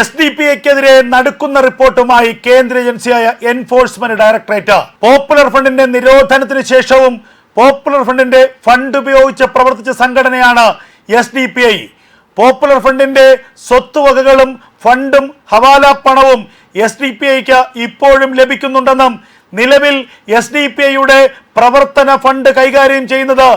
S D P എക്കെതിരെ നടക്കുന്ന റിപ്പോർട്ടുമായി കേന്ദ്ര ഏജൻസിയായ എൻഫോഴ്സ്മെന്റ് ഡയറക്ടറേറ്റ്. പോപ്പുലർ ഫണ്ടിന്റെ നിരോധനത്തിന് ശേഷവും പോപ്പുലർ ഫണ്ടിന്റെ ഫണ്ട് ഉപയോഗിച്ച് പ്രവർത്തിച്ച സംഘടനയാണ് S D P I. Popular ഫണ്ടിന്റെ സ്വത്തുവകകളും ഫണ്ടും ഹവാല പണവും എസ് ഡി പി ഐക്ക് ഇപ്പോഴും ലഭിക്കുന്നുണ്ടെന്നും നിലവിൽ എസ് ഡി പി ഐയുടെ പ്രവർത്തന ഫണ്ട് കൈകാര്യം ചെയ്യുന്നത്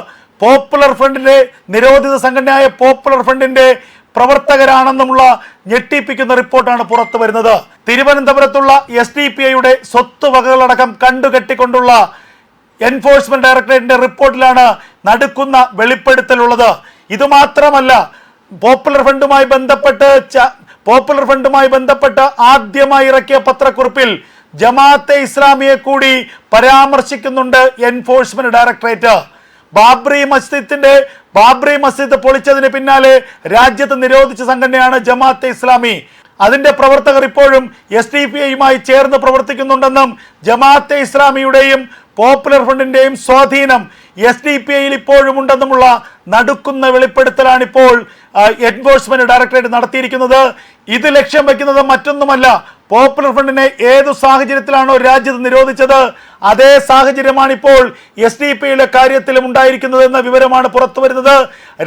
പോപ്പുലർ ഫണ്ടിന്റെ നിരോധിത സംഘടനയായ പോപ്പുലർ ഫണ്ടിന്റെ പ്രവർത്തകരാണെന്നുമുള്ള ഞെട്ടിപ്പിക്കുന്ന റിപ്പോർട്ടാണ് പുറത്തു വരുന്നത്. തിരുവനന്തപുരത്തുള്ള എസ് ഡി പി ഐയുടെ സ്വത്തുവകകളടക്കം കണ്ടുകെട്ടിക്കൊണ്ടുള്ള എൻഫോഴ്സ്മെന്റ് ഡയറക്ടറേറ്റിന്റെ റിപ്പോർട്ടിലാണ് നടുക്കുന്ന വെളിപ്പെടുത്തലുള്ളത്. ഇതുമാത്രമല്ല പോപ്പുലർ ഫണ്ടുമായി ബന്ധപ്പെട്ട് പോപ്പുലർ ഫണ്ടുമായി ബന്ധപ്പെട്ട് ആദ്യമായി ഇറക്കിയ പത്രക്കുറിപ്പിൽ ജമാഅത്തെ ഇസ്ലാമിയെ കൂടി പരാമർശിക്കുന്നുണ്ട് എൻഫോഴ്സ്മെന്റ് ഡയറക്ടറേറ്റ്. ബാബ്രി മസ്ജിദിന്റെ ബാബ്രി മസ്ജിദ് പൊളിച്ചതിന് പിന്നാലെ രാജ്യത്ത് നിരോധിച്ച സംഘടനയാണ് ജമാഅത്തെ ഇസ്ലാമി. അതിന്റെ പ്രവർത്തകർ ഇപ്പോഴും എസ് ഡി പി ഐയുമായി ചേർന്ന് പ്രവർത്തിക്കുന്നുണ്ടെന്നും ജമാഅത്തെ ഇസ്ലാമിയുടെയും പോപ്പുലർ ഫ്രണ്ടിന്റെയും സ്വാധീനം എസ് ഡി പി ഐയിൽ ഇപ്പോഴും ഉണ്ടെന്നുമുള്ള നടുക്കുന്ന വെളിപ്പെടുത്തലാണ് ഇപ്പോൾ എൻഫോഴ്സ്മെന്റ് ഡയറക്ടറേറ്റ് നടത്തിയിരിക്കുന്നത്. ഇത് ലക്ഷ്യം വെക്കുന്നത് മറ്റൊന്നുമല്ല പോപ്പുലർ ഫ്രണ്ടിനെ ഏതു സാഹചര്യത്തിലാണോ രാജ്യത്ത് നിരോധിച്ചത് അതേ സാഹചര്യമാണ് ഇപ്പോൾ എസ് ഡി പിയുടെ കാര്യത്തിലും ഉണ്ടായിരിക്കുന്നത് എന്ന വിവരമാണ് പുറത്തു വരുന്നത്.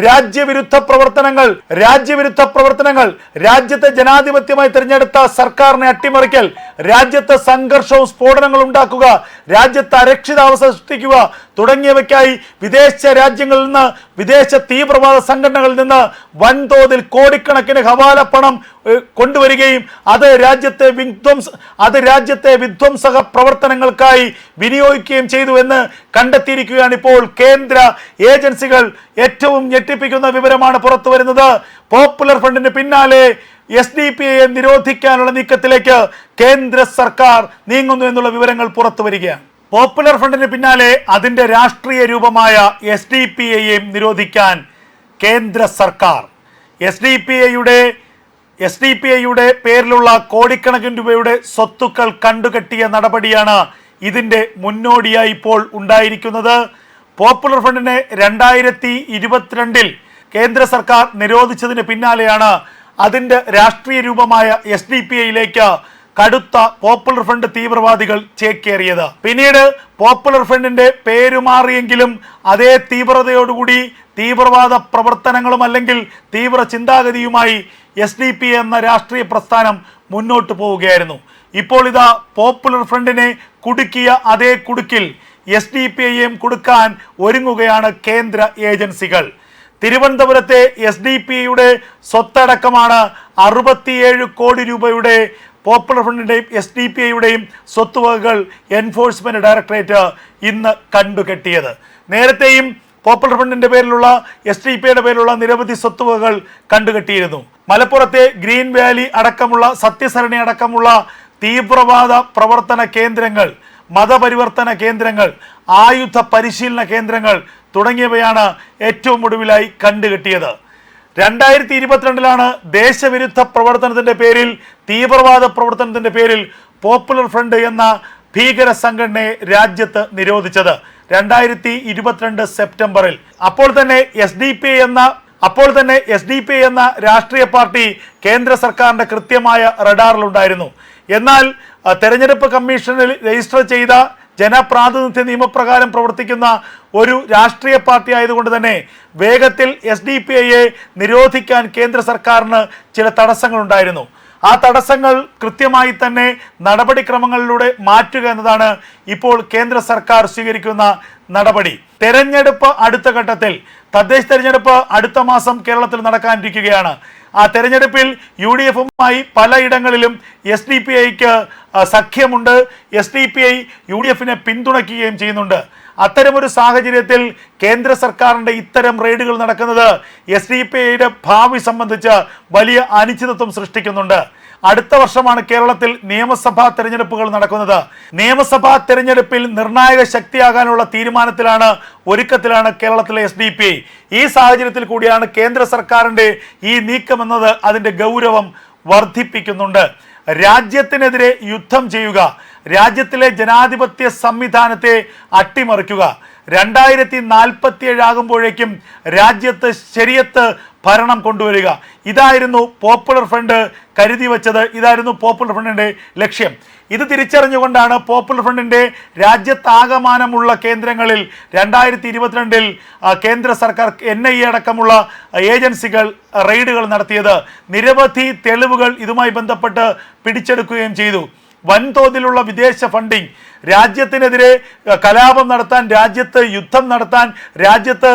രാജ്യവിരുദ്ധ പ്രവർത്തനങ്ങൾ രാജ്യവിരുദ്ധ പ്രവർത്തനങ്ങൾ രാജ്യത്തെ ജനാധിപത്യമായി തിരഞ്ഞെടുത്ത സർക്കാരിനെ അട്ടിമറിക്കൽ രാജ്യത്തെ സംഘർഷവും സ്ഫോടനങ്ങളും ഉണ്ടാക്കുക രാജ്യത്തെ അരക്ഷിതാവസ്ഥ സൃഷ്ടിക്കുക തുടങ്ങിയവയ്ക്കായി വിദേശ രാജ്യങ്ങളിൽ നിന്ന് വിദേശ തീവ്രവാദ സംഘടനകളിൽ നിന്ന് വൻതോതിൽ കോടിക്കണക്കിന് ഹവാല പണം കൊണ്ടുവരികയും അത് രാജ്യത്തെ വിധ്വംസ അത് രാജ്യത്തെ വിധ്വംസക പ്രവർത്തനങ്ങൾക്കായി വിനിയോഗിക്കുകയും ചെയ്തു എന്ന് കണ്ടെത്തിയിരിക്കുകയാണ് ഇപ്പോൾ കേന്ദ്ര ഏജൻസികൾ. ഏറ്റവും ഞെട്ടിപ്പിക്കുന്ന വിവരമാണ് പുറത്തു വരുന്നത്. പോപ്പുലർ ഫ്രണ്ടിന് പിന്നാലെ എസ് ഡി പി ഐയെ നിരോധിക്കാനുള്ള നീക്കത്തിലേക്ക് കേന്ദ്ര സർക്കാർ നീങ്ങുന്നു എന്നുള്ള വിവരങ്ങൾ പുറത്തു വരികയാണ്. പോപ്പുലർ ഫ്രണ്ടിന് പിന്നാലെ അതിന്റെ രാഷ്ട്രീയ രൂപമായ എസ് ഡി പി ഐയെയും നിരോധിക്കാൻ കേന്ദ്ര സർക്കാർ. എസ് ഡി പി ഐയുടെ എസ് ഡി പി ഐയുടെ പേരിലുള്ള കോടിക്കണക്കിന് രൂപയുടെ സ്വത്തുക്കൾ കണ്ടുകെട്ടിയ നടപടിയാണ് ഇതിന്റെ മുന്നോടിയായി ഇപ്പോൾ ഉണ്ടായിരിക്കുന്നത്. പോപ്പുലർ ഫ്രണ്ടിനെ രണ്ടായിരത്തി ഇരുപത്തിരണ്ടിൽ കേന്ദ്ര സർക്കാർ നിരോധിച്ചതിന് പിന്നാലെയാണ് അതിന്റെ രാഷ്ട്രീയ രൂപമായ എസ് ഡി പി ഐയിലേക്ക് കടുത്ത പോപ്പുലർ ഫ്രണ്ട് തീവ്രവാദികൾ ചേക്കേറിയത്. പിന്നീട് പോപ്പുലർ ഫ്രണ്ടിന്റെ പേരുമാറിയെങ്കിലും അതേ തീവ്രതയോടുകൂടി തീവ്രവാദ പ്രവർത്തനങ്ങളും അല്ലെങ്കിൽ തീവ്ര ചിന്താഗതിയുമായി എസ് ഡി പി എന്ന രാഷ്ട്രീയ പ്രസ്ഥാനം മുന്നോട്ട് പോവുകയായിരുന്നു. ഇപ്പോൾ ഇതാ പോപ്പുലർ ഫ്രണ്ടിനെ കുടുക്കിയ അതേ കുടുക്കിൽ എസ് ഡി പി ഐയും കൊടുക്കാൻ ഒരുങ്ങുകയാണ് കേന്ദ്ര ഏജൻസികൾ. തിരുവനന്തപുരത്തെ എസ് ഡി പി ഐയുടെ സ്വത്തടക്കമാണ് അറുപത്തിയേഴ് കോടി രൂപയുടെ പോപ്പുലർ ഫ്രണ്ടിന്റെയും എസ് ഡി പി ഐയുടെയും സ്വത്തുവകകൾ എൻഫോഴ്സ്മെന്റ് ഡയറക്ടറേറ്റ് ഇന്ന് കണ്ടുകെട്ടിയത്. നേരത്തെയും പോപ്പുലർ ഫ്രണ്ടിന്റെ പേരിലുള്ള എസ് ഡി പിയുടെ പേരിലുള്ള നിരവധി സ്വത്തുവകകൾ കണ്ടുകെട്ടിയിരുന്നു. മലപ്പുറത്തെ ഗ്രീൻ വാലി അടക്കമുള്ള സത്യസരണി അടക്കമുള്ള തീവ്രവാദ പ്രവർത്തന കേന്ദ്രങ്ങൾ മതപരിവർത്തന കേന്ദ്രങ്ങൾ ആയുധ പരിശീലന കേന്ദ്രങ്ങൾ തുടങ്ങിയവയാണ് ഏറ്റവും ഒടുവിലായി കണ്ടുകെട്ടിയത്. രണ്ടായിരത്തി ഇരുപത്തിരണ്ടിലാണ് ദേശവിരുദ്ധ പ്രവർത്തനത്തിന്റെ പേരിൽ തീവ്രവാദ പ്രവർത്തനത്തിന്റെ പേരിൽ പോപ്പുലർ ഫ്രണ്ട് എന്ന ഭീകര സംഘടനയെ രാജ്യത്ത് നിരോധിച്ചത് രണ്ടായിരത്തി ഇരുപത്തിരണ്ട് സെപ്റ്റംബറിൽ. അപ്പോൾ തന്നെ എസ് ഡി പി എന്ന അപ്പോൾ തന്നെ എസ് ഡി പി എന്ന രാഷ്ട്രീയ പാർട്ടി കേന്ദ്ര സർക്കാരിന്റെ കൃത്യമായ റഡാറിലുണ്ടായിരുന്നു. എന്നാൽ തെരഞ്ഞെടുപ്പ് കമ്മീഷനിൽ രജിസ്റ്റർ ചെയ്ത ജനപ്രാതിനിധ്യ നിയമപ്രകാരം പ്രവർത്തിക്കുന്ന ഒരു രാഷ്ട്രീയ പാർട്ടി ആയതുകൊണ്ട് തന്നെ വേഗത്തിൽ എസ് ഡി പി ഐയെ നിരോധിക്കാൻ കേന്ദ്ര സർക്കാരിന് ചില തടസ്സങ്ങളുണ്ടായിരുന്നു. ആ തടസ്സങ്ങൾ കൃത്യമായി തന്നെ നടപടിക്രമങ്ങളിലൂടെ മാറ്റുക എന്നതാണ് ഇപ്പോൾ കേന്ദ്ര സർക്കാർ സ്വീകരിക്കുന്ന നടപടി. തെരഞ്ഞെടുപ്പ് അടുത്ത ഘട്ടത്തിൽ തദ്ദേശ തെരഞ്ഞെടുപ്പ് അടുത്ത മാസം കേരളത്തിൽ നടക്കാനിരിക്കുകയാണ്. ആ തെരഞ്ഞെടുപ്പിൽ യു ഡി എഫുമായി പലയിടങ്ങളിലും എസ് ഡി പി ഐക്ക് സഖ്യമുണ്ട്. S D P I U D എഫിനെ പിന്തുണയ്ക്കുകയും ചെയ്യുന്നുണ്ട്. അത്തരമൊരു സാഹചര്യത്തിൽ കേന്ദ്ര സർക്കാരിന്റെ ഇത്തരം റെയ്ഡുകൾ നടക്കുന്നത് എസ് ഡി പി ഐയുടെ ഭാവി സംബന്ധിച്ച് വലിയ അനിശ്ചിതത്വം സൃഷ്ടിക്കുന്നുണ്ട്. അടുത്ത വർഷമാണ് കേരളത്തിൽ നിയമസഭാ തെരഞ്ഞെടുപ്പുകൾ നടക്കുന്നത്. നിയമസഭാ തെരഞ്ഞെടുപ്പിൽ നിർണായക ശക്തിയാകാനുള്ള തീരുമാനത്തിലാണ് ഒരുക്കത്തിലാണ് കേരളത്തിലെ എസ് ഡി പി ഈ സാഹചര്യത്തിൽ കൂടിയാണ് കേന്ദ്ര സർക്കാരിന്റെ ഈ നീക്കമെന്നത് അതിന്റെ ഗൗരവം വർദ്ധിപ്പിക്കുന്നുണ്ട്. രാജ്യത്തിനെതിരെ യുദ്ധം ചെയ്യുക. രാജ്യത്തിലെ ജനാധിപത്യ സംവിധാനത്തെ അട്ടിമറിക്കുക. രണ്ടായിരത്തി നാൽപ്പത്തി ഏഴാകുമ്പോഴേക്കും രാജ്യത്ത് ശരിയത്ത് ഭരണം കൊണ്ടുവരിക. ഇതായിരുന്നു പോപ്പുലർ ഫ്രണ്ട് കരുതി വച്ചത് ഇതായിരുന്നു പോപ്പുലർ ഫ്രണ്ടിന്റെ ലക്ഷ്യം. ഇത് തിരിച്ചറിഞ്ഞുകൊണ്ടാണ് പോപ്പുലർ ഫ്രണ്ടിന്റെ രാജ്യത്താകമാനമുള്ള കേന്ദ്രങ്ങളിൽ രണ്ടായിരത്തി ഇരുപത്തിരണ്ടിൽ കേന്ദ്ര സർക്കാർ എൻ ഐ എ അടക്കമുള്ള ഏജൻസികൾ റെയ്ഡുകൾ നടത്തിയത്. നിരവധി തെളിവുകൾ ഇതുമായി ബന്ധപ്പെട്ട് പിടിച്ചെടുക്കുകയും ചെയ്തു. വൻതോതിലുള്ള വിദേശ ഫണ്ടിങ് രാജ്യത്തിനെതിരെ കലാപം നടത്താൻ രാജ്യത്ത് യുദ്ധം നടത്താൻ രാജ്യത്ത്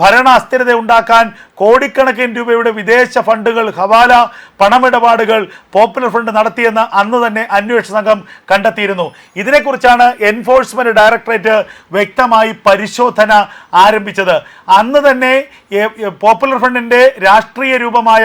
ഭരണ അസ്ഥിരത ഉണ്ടാക്കാൻ കോടിക്കണക്കിന് രൂപയുടെ വിദേശ ഫണ്ടുകൾ ഹവാല പണമിടപാടുകൾ പോപ്പുലർ ഫ്രണ്ട് നടത്തിയെന്ന് അന്ന് തന്നെ അന്വേഷണ സംഘം കണ്ടെത്തിയിരുന്നു. ഇതിനെക്കുറിച്ചാണ് എൻഫോഴ്സ്മെന്റ് ഡയറക്ടറേറ്റ് വ്യക്തമായി പരിശോധന ആരംഭിച്ചത്. അന്ന് തന്നെ പോപ്പുലർ ഫ്രണ്ടിന്റെ രാഷ്ട്രീയ രൂപമായ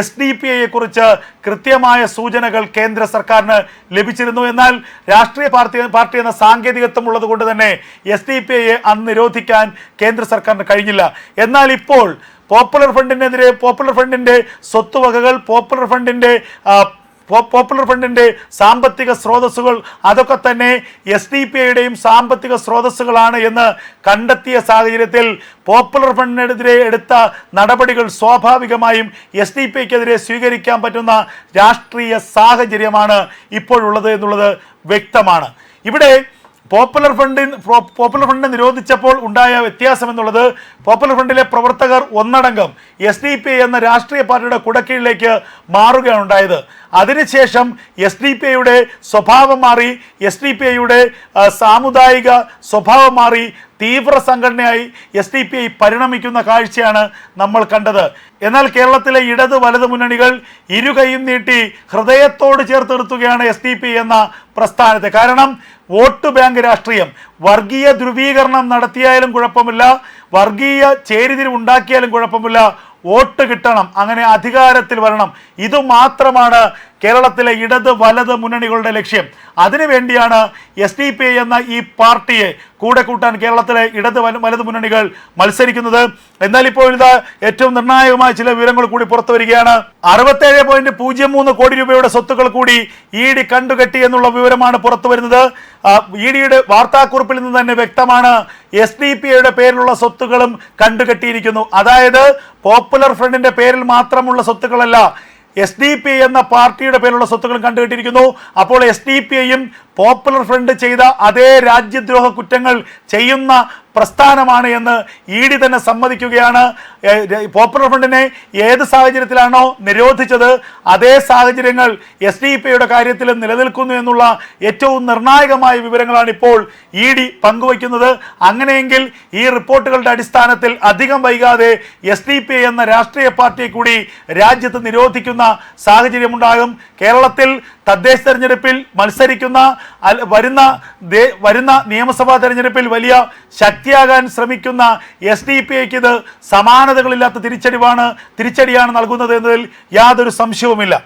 എസ് ഡി പി ഐയെ കുറിച്ച് കൃത്യമായ സൂചനകൾ കേന്ദ്ര സർക്കാരിന് ലഭിച്ചിരുന്നു. എന്നാൽ രാഷ്ട്രീയ പാർട്ടി പാർട്ടി എന്ന സാങ്കേതികത്വം ഉള്ളത് കൊണ്ട് തന്നെ എസ് ഡി പി ഐയെ അന്ന് നിരോധിക്കാൻ കേന്ദ്ര സർക്കാരിന് കഴിഞ്ഞില്ല. എന്നാൽ ഇപ്പോൾ പോപ്പുലർ ഫണ്ടിനെതിരെ പോപ്പുലർ ഫണ്ടിന്റെ സ്വത്തുവകകൾ പോപ്പുലർ പോ- പോപ്പുലർ ഫ്രണ്ടിന്റെ സാമ്പത്തിക സ്രോതസ്സുകൾ അതൊക്കെ തന്നെ എസ് ഡി പി ഐയുടെയും സാമ്പത്തിക സ്രോതസ്സുകളാണ് എന്ന് കണ്ടെത്തിയ സാഹചര്യത്തിൽ പോപ്പുലർ ഫണ്ടിനെതിരെ എടുത്ത നടപടികൾ സ്വാഭാവികമായും എസ് ഡി പി ഐക്കെതിരെ സ്വീകരിക്കാൻ പറ്റുന്ന രാഷ്ട്രീയ സാഹചര്യമാണ് ഇപ്പോഴുള്ളത് എന്നുള്ളത് വ്യക്തമാണ്. ഇവിടെ പോപ്പുലർ ഫണ്ടിൻ പോപ്പുലർ ഫ്രണ്ടിനെ നിരോധിച്ചപ്പോൾ ഉണ്ടായ വ്യത്യാസം എന്നുള്ളത് പോപ്പുലർ ഫണ്ടിലെ പ്രവർത്തകർ ഒന്നടങ്കം എസ് ഡി പി എന്ന രാഷ്ട്രീയ പാർട്ടിയുടെ കുടക്കീഴിലേക്ക് മാറുകയാണ് ഉണ്ടായത്. അതിനുശേഷം എസ് ഡി പി ഐയുടെ സ്വഭാവം മാറി എസ് ഡി പി ഐയുടെ സാമുദായിക സ്വഭാവം മാറി തീവ്ര സംഘടനയായി എസ് ഡി പി ഐ പരിണമിക്കുന്ന കാഴ്ചയാണ് നമ്മൾ കണ്ടത്. എന്നാൽ കേരളത്തിലെ ഇടത് വലത് മുന്നണികൾ ഇരുകൈയും നീട്ടി ഹൃദയത്തോട് ചേർത്ത് നിർത്തുകയാണ് എസ് ഡി പി എന്ന പ്രസ്ഥാനത്തെ. കാരണം വോട്ട് ബാങ്ക് രാഷ്ട്രീയം. വർഗീയ ധ്രുവീകരണം നടത്തിയാലും കുഴപ്പമില്ല. വർഗീയ ചേരിതിരിവ് ഉണ്ടാക്കിയാലും കുഴപ്പമില്ല. വോട്ട് കിട്ടണം അങ്ങനെ അധികാരത്തിൽ വരണം. ഇതുമാത്രമാണ് കേരളത്തിലെ ഇടത് വലത് മുന്നണികളുടെ ലക്ഷ്യം. അതിനുവേണ്ടിയാണ് എസ് ഡി പി എന്ന ഈ പാർട്ടിയെ കൂടെ കൂട്ടാൻ കേരളത്തിലെ ഇടത് വല- വലത് മുന്നണികൾ മത്സരിക്കുന്നത്. എന്നാൽ ഇപ്പോൾ ഇത് ഏറ്റവും നിർണായകമായ ചില വിവരങ്ങൾ കൂടി പുറത്തു വരികയാണ്. അറുപത്തേഴ് പോയിന്റ് പൂജ്യം മൂന്ന് കോടി രൂപയുടെ സ്വത്തുക്കൾ കൂടി ഇ ഡി കണ്ടുകെട്ടി എന്നുള്ള വിവരമാണ് പുറത്തു വരുന്നത്. ഇ ഡിയുടെ വാർത്താക്കുറിപ്പിൽ നിന്ന് തന്നെ വ്യക്തമാണ് എസ് ഡി പി ഐയുടെ പേരിലുള്ള സ്വത്തുക്കളും കണ്ടുകെട്ടിയിരിക്കുന്നു. അതായത് പോപ്പുലർ ഫ്രണ്ടിന്റെ പേരിൽ മാത്രമുള്ള സ്വത്തുക്കളല്ല എസ് ഡി പി എന്ന പാർട്ടിയുടെ പേരിലുള്ള സ്വത്തുക്കളും കണ്ടുകിട്ടിയിരിക്കുന്നു. അപ്പോൾ എസ് ഡി പി ഐയും പോപ്പുലർ ഫ്രണ്ട് ചെയ്ത അതേ രാജ്യദ്രോഹ കുറ്റങ്ങൾ ചെയ്യുന്ന പ്രസ്ഥാനമാണ് എന്ന് ഇ ഡി തന്നെ സമ്മതിക്കുകയാണ്. പോപ്പുലർ ഫ്രണ്ടിനെ ഏത് സാഹചര്യത്തിലാണോ നിരോധിച്ചത് അതേ സാഹചര്യങ്ങൾ എസ് ഡി പിയുടെ കാര്യത്തിൽ നിലനിൽക്കുന്നു എന്നുള്ള ഏറ്റവും നിർണായകമായ വിവരങ്ങളാണ് ഇപ്പോൾ ഇ ഡി പങ്കുവയ്ക്കുന്നത്. അങ്ങനെയെങ്കിൽ ഈ റിപ്പോർട്ടുകളുടെ അടിസ്ഥാനത്തിൽ അധികം വൈകാതെ എസ് ഡി പി എന്ന രാഷ്ട്രീയ പാർട്ടിയെ കൂടി രാജ്യത്ത് നിരോധിക്കുന്ന സാഹചര്യമുണ്ടാകും. കേരളത്തിൽ തദ്ദേശ തെരഞ്ഞെടുപ്പിൽ മത്സരിക്കുന്ന വരുന്ന വരുന്ന നിയമസഭാ തെരഞ്ഞെടുപ്പിൽ വലിയ ശക്തിയാകാൻ ശ്രമിക്കുന്ന എസ് ഡി പി ഐക്ക് ഇത് സമാനതകളില്ലാത്ത തിരിച്ചടിവാണ് തിരിച്ചടിയാണ് നൽകുന്നത് എന്നതിൽ യാതൊരു സംശയവുമില്ല.